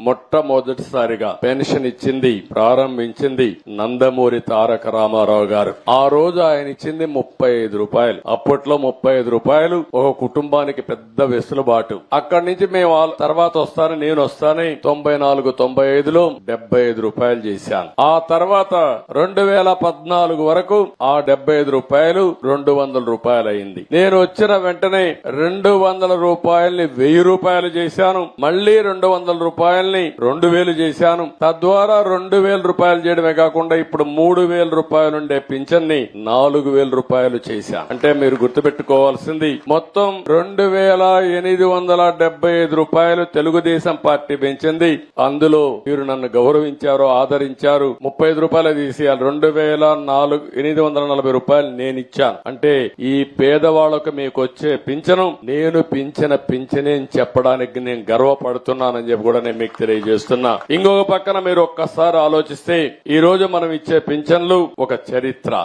మొట్టమొదటిసారిగా పెన్షన్ ఇచ్చింది ప్రారంభించింది నందమూరి తారక రామారావు గారు. ఆ రోజు ఆయన ఇచ్చింది ముప్పై ఐదు రూపాయలు. అప్పట్లో ముప్పై ఐదు రూపాయలు ఒక కుటుంబానికి పెద్ద వెసులుబాటు. అక్కడి నుంచి మేము తర్వాత వస్తాను నేను వస్తాను తొంభై నాలుగు తొంభై ఐదులో డెబ్బై ఐదు రూపాయలు చేశాను. ఆ తర్వాత రెండు వేల పద్నాలుగు వరకు ఆ డెబ్బై ఐదు రూపాయలు రెండు వందల రూపాయలు అయింది నేను వచ్చిన వెంటనే రెండు వందల రూపాయల్ని వెయ్యి రూపాయలు చేశాను. మళ్ళీ రెండు వందల రూపాయలు రూపాయల్ని రెండు వేలు చేశాను. తద్వారా రెండు వేల రూపాయలు చేయడమే కాకుండా ఇప్పుడు మూడు వేల రూపాయలు ఉండే పింఛన్ని నాలుగు వేల రూపాయలు చేశాను. అంటే మీరు గుర్తుపెట్టుకోవాల్సింది మొత్తం రెండు వేల ఎనిమిది వందల డెబ్బై ఐదు రూపాయలు తెలుగుదేశం పార్టీ పెంచింది. అందులో మీరు నన్ను గౌరవించారు ఆదరించారు. ముప్పై ఐదు రూపాయలు తీసేయాలి. రెండు వేల నాలుగు ఎనిమిది వందల నలభై రూపాయలు నేను ఇచ్చాను. అంటే ఈ పేదవాళ్ళకు మీకు వచ్చే పింఛను నేను పింఛన పింఛనే అని చెప్పడానికి నేను గర్వపడుతున్నానని చెప్పి కూడా నేను మీకు తెలియజేస్తున్నా. ఇంకొక పక్కన మీరు ఒక్కసారి ఆలోచిస్తే ఈ రోజు మనం ఇచ్చే పింఛన్లు ఒక చరిత్ర.